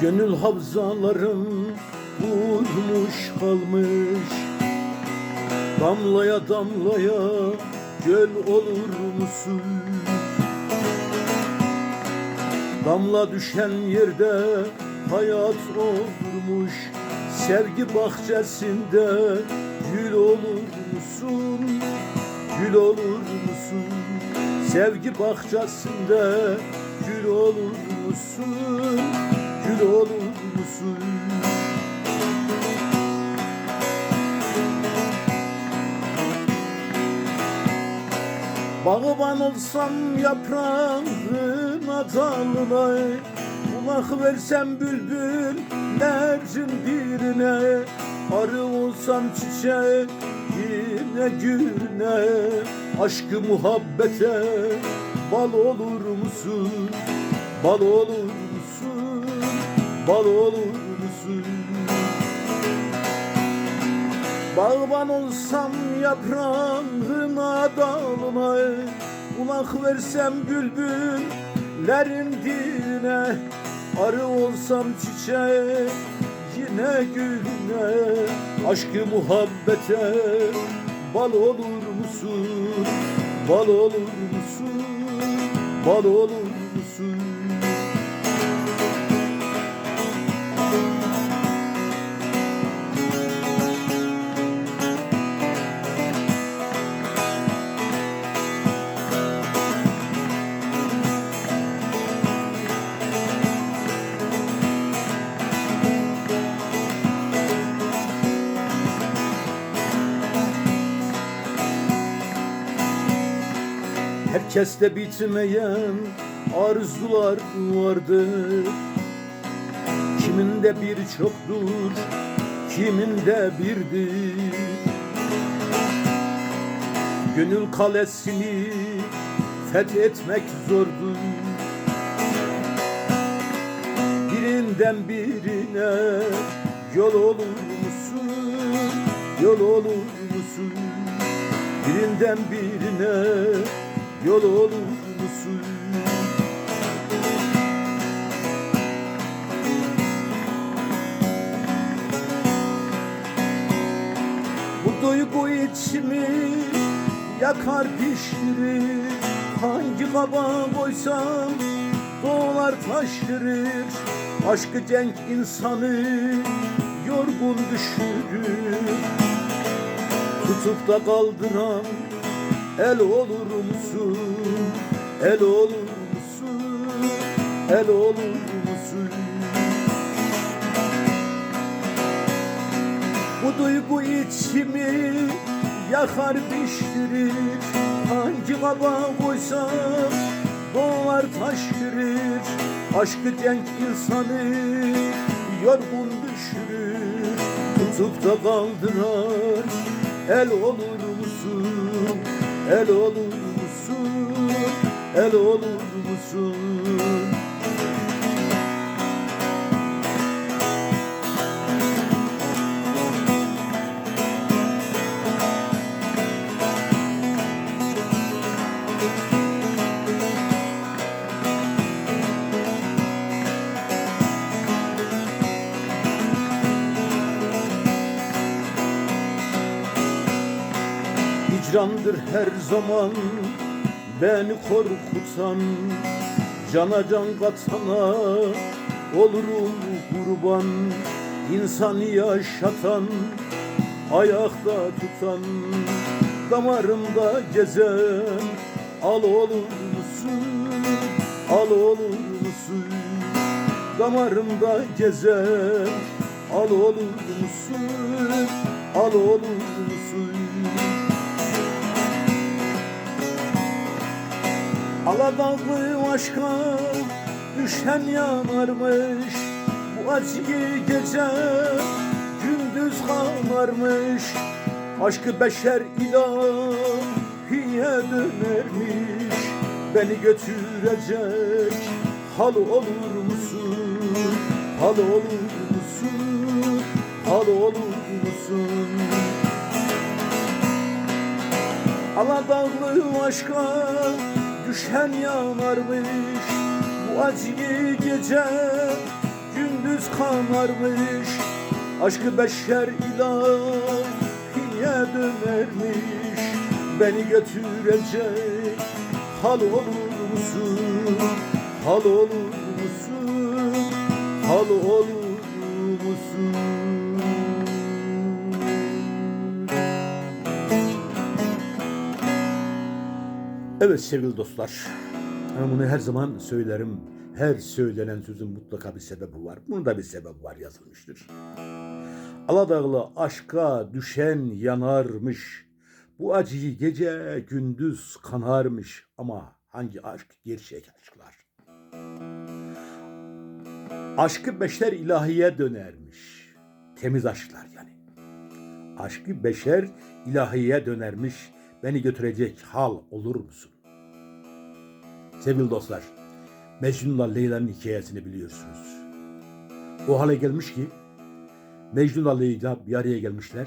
Gönül havzalarım vurmuş kalmış Damlaya damlaya göl olur musun? Damla düşen yerde hayat olurmuş Sevgi bahçesinde gül olur musun? Gül olur musun? Sevgi bahçesinde gül olur musun? Musun? Bağban olsam yaprağına dalına Kulak versem bülbüllerin birine Arı olsam çiçeğine güne Aşkı muhabbete bal olur musun? Bal olur? Bal olur musun? Bağban olsam yaprağına dalına Kulak versem bülbüllerin diline Arı olsam çiçeğe yine güline Aşkı muhabbete bal olur musun? Bal olur musun? Bal olur Herkeste bitmeyen arzular vardır Kiminde bir çoktur, kiminde birdir Gönül kalesini fethetmek zordur Birinden birine yol olur musun? Yol olur musun? Birinden birine yol olur musun? Bu duygu içimi yakar pişirir. Hangi kaba koysam doğar taşırır. Aşkı cenk insanı yorgun düşürür. Tutup da kaldıran el olur musun? El olur musun? El olur musun? Bu duygu içimi yakar pişirir Hangi kaba koysam doğar taşırır Aşkı cenk insanı yorgun düşürür Tutup da kaldırar el olur musun? El olur musun? El olur musun? Hicrandır her zaman beni korkutan Cana can katana olurum kurban İnsanı yaşatan ayakta tutan Damarımda gezen al olur musun? Al olur musun? Damarımda gezen al olur musun? Al olur musun? Aladağlı aşka düşen yanarmış Bu acıyı gece gündüz kanarmış Aşkı beşer ilahiye dönermiş Beni götürecek hal olur musun? Hal olur musun? Hal olur musun? Aladağlı aşka düşen yanarmış Bu acıyı gece gündüz kanarmış Aşkı beşer ilahiye dönermiş Beni götürecek hal olur musun? Hal olur musun? Hal olur Evet sevgili dostlar. Ben bunu her zaman söylerim. Her söylenen sözün mutlaka bir sebebi var. Bunun da bir sebebi var yazılmıştır. Aladağlı aşka düşen yanarmış. Bu acıyı gece gündüz kanarmış. Ama hangi aşk? Gerçek aşklar. Aşkı beşer ilahiye dönermiş. Temiz aşklar yani. Aşkı beşer ilahiye dönermiş. Beni götürecek hal olur musun? Sevgili dostlar, Mecnun'la Leyla'nın hikayesini biliyorsunuz. O hale gelmiş ki Mecnun'la Leyla bir araya gelmişler.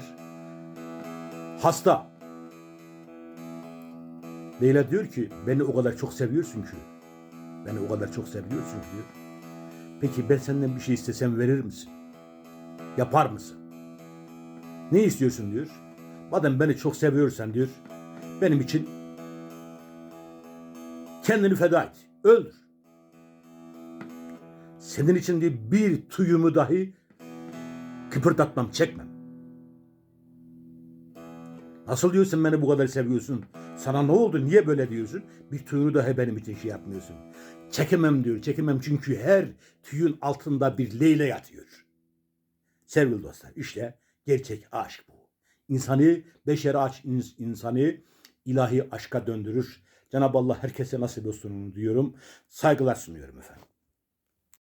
Hasta. Leyla diyor ki beni o kadar çok seviyorsun ki. Beni o kadar çok seviyorsun ki. Peki ben senden bir şey istesem verir misin? Yapar mısın? Ne istiyorsun diyor. Madem beni çok seviyorsan diyor. Benim için kendini feda et. Öldür. Senin için diye bir tuyumu dahi kıpırdatmam, çekmem. Nasıl diyorsun beni bu kadar seviyorsun? Sana ne oldu? Niye böyle diyorsun? Bir tüyünü dahi benim için şey yapmıyorsun. Çekemem diyor. Çekemem çünkü her tüyün altında bir Leyla yatıyor. Sevgili dostlar işte gerçek aşk bu. İnsanı, beşeri aşk ins- insanı ilahi aşka döndürür. Cenab-ı Allah herkese nasip olsun diyorum. Saygılar sunuyorum efendim.